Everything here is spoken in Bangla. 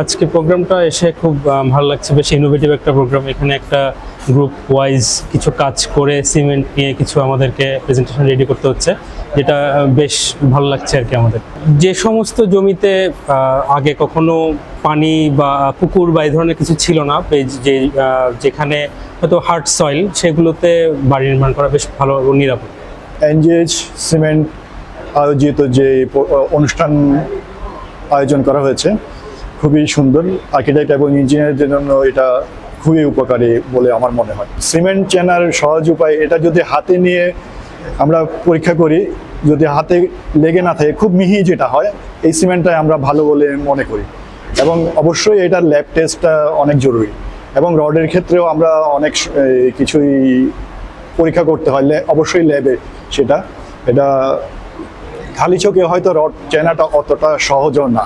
আজকে প্রোগ্রামটা এসে খুব ভালো লাগছে। বেশ ইনোভেটিভ একটা প্রোগ্রাম এখানে একটা গ্রুপ ওয়াইজ কিছু কাজ করে সিমেন্ট নিয়ে কিছু আমাদেরকে প্রেজেন্টেশন রেডি করতে হচ্ছে, যেটা বেশ ভালো লাগছে আর কি আমাদের। যে সমস্ত জমিতে আগে কখনো পানি বা পুকুর বা এই ধরনের কিছু ছিল না যে যেখানে হয়তো হার্ড সয়েল সেগুলোতে বাড়ি নির্মাণ করা বেশ ভালো নিরাপদ। এনজিএইচ সিমেন্ট আয়োজিত যে অনুষ্ঠান আয়োজন করা হয়েছে খুবই সুন্দর। আর্কিটেক্ট এবং ইঞ্জিনিয়ারদের জন্য এটা খুবই উপকারী বলে আমার মনে হয়। সিমেন্ট চেনার সহজ উপায়, এটা যদি হাতে নিয়ে আমরা পরীক্ষা করি, যদি হাতে লেগে না থাকে, খুব মিহি যেটা হয়, এই সিমেন্টটাই আমরা ভালো বলে মনে করি। এবং অবশ্যই এটার ল্যাব টেস্টটা অনেক জরুরি। এবং রডের ক্ষেত্রেও আমরা অনেক কিছুই পরীক্ষা করতে হয় অবশ্যই ল্যাবে সেটা। এটা খালি চোখে হয়তো রড চেনাটা অতটা সহজও না।